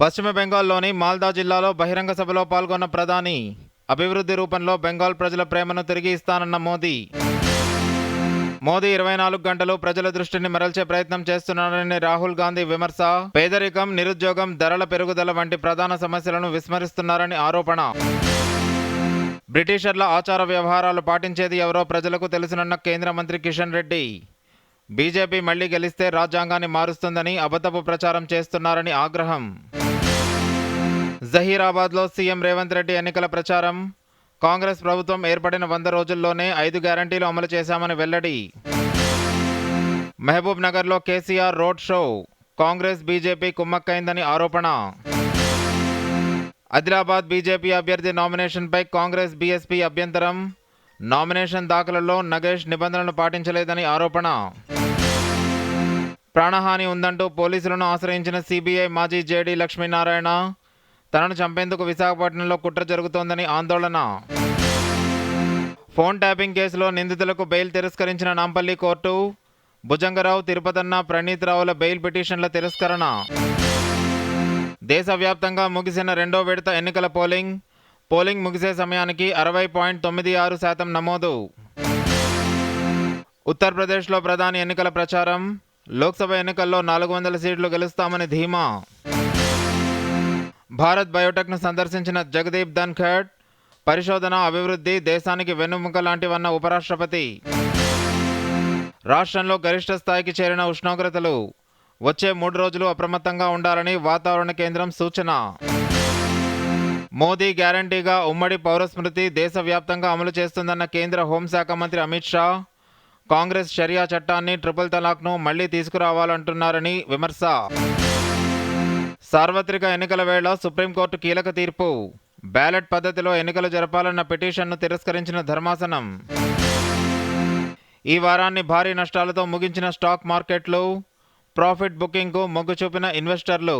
పశ్చిమ బెంగాల్లోని మాల్దా జిల్లాలో బహిరంగ సభలో పాల్గొన్న ప్రధాని అభివృద్ధి రూపంలో బెంగాల్ ప్రజల ప్రేమను తిరిగి ఇస్తానన్న మోదీ. మోదీ ఇరవై నాలుగు గంటలు ప్రజల దృష్టిని మరల్చే ప్రయత్నం చేస్తున్నారని రాహుల్ గాంధీ విమర్శ పేదరికం నిరుద్యోగం ధరల పెరుగుదల వంటి ప్రధాన సమస్యలను విస్మరిస్తున్నారని ఆరోపణ. బ్రిటిషర్ల ఆచార వ్యవహారాలు పాటించేది ఎవరో ప్రజలకు తెలుసునన్న కేంద్ర మంత్రి కిషన్ రెడ్డి. బీజేపీ మళ్ళీ గెలిస్తే రాజ్యాంగాన్ని మారుస్తుందని అబద్ధపు ప్రచారం చేస్తున్నారని ఆగ్రహం. జహీరాబాద్లో సీఎం రేవంత్ రెడ్డి ఎన్నికల ప్రచారం. కాంగ్రెస్ ప్రభుత్వం ఏర్పడిన వంద రోజుల్లోనే ఐదు గ్యారంటీలు అమలు చేశామని వెల్లడి. మహబూబ్ నగర్లో KCR road show. Congress BJP కుమ్మక్కైందని ఆరోపణ. ఆదిలాబాద్ బీజేపీ అభ్యర్థి నామినేషన్పై కాంగ్రెస్ బీఎస్పీ అభ్యంతరం. నామినేషన్ దాఖలలో నగేష్ నిబంధనలు పాటించలేదని ఆరోపణ. ప్రాణహాని ఉందంటూ పోలీసులను ఆశ్రయించిన సిబిఐ మాజీ జేడీ లక్ష్మీనారాయణ. తనను చంపేందుకు విశాఖపట్నంలో కుట్ర జరుగుతోందని ఆందోళన. ఫోన్ ట్యాపింగ్ కేసులో నిందితులకు బెయిల్ తిరస్కరించిన నాంపల్లి కోర్టు. భుజంగరావు తిరుపతన్న ప్రణీత్ రావుల బెయిల్ పిటిషన్ల తిరస్కరణ. దేశవ్యాప్తంగా ముగిసిన రెండో విడత ఎన్నికల పోలింగ్. పోలింగ్ ముగిసే సమయానికి అరవై పాయింట్ తొమ్మిది ఆరు శాతం నమోదు. ఉత్తరప్రదేశ్లో ప్రధాని ఎన్నికల ప్రచారం. లోక్సభ ఎన్నికల్లో నాలుగు వందల సీట్లు గెలుస్తామని ధీమా. భారత్ బయోటెక్ను సందర్శించిన జగదీప్ ధన్ఖడ్ పరిశోధన అభివృద్ధి దేశానికి వెన్నుముక లాంటివన్న ఉపరాష్ట్రపతి. రాష్ట్రంలో గరిష్ట స్థాయికి చేరిన ఉష్ణోగ్రతలు వచ్చే మూడు రోజులు అప్రమత్తంగా ఉండాలని వాతావరణ కేంద్రం సూచన. మోదీ గ్యారంటీగా ఉమ్మడి పౌరస్మృతి దేశవ్యాప్తంగా అమలు చేస్తుందన్న కేంద్ర హోంశాఖ మంత్రి అమిత్ షా కాంగ్రెస్ షరియా చట్టాన్ని ట్రిపుల్ తలాక్ను మళ్ళీ తీసుకురావాలంటున్నారని విమర్శ. సార్వత్రిక ఎన్నికల వేళ సుప్రీంకోర్టు కీలక తీర్పు. బ్యాలెట్ పద్ధతిలో ఎన్నికలు జరపాలన్న పిటిషన్ను తిరస్కరించిన ధర్మాసనం. ఈ వారాన్ని భారీ నష్టాలతో ముగించిన స్టాక్ మార్కెట్లు ప్రాఫిట్ బుకింగ్కు మొగ్గు చూపిన ఇన్వెస్టర్లు.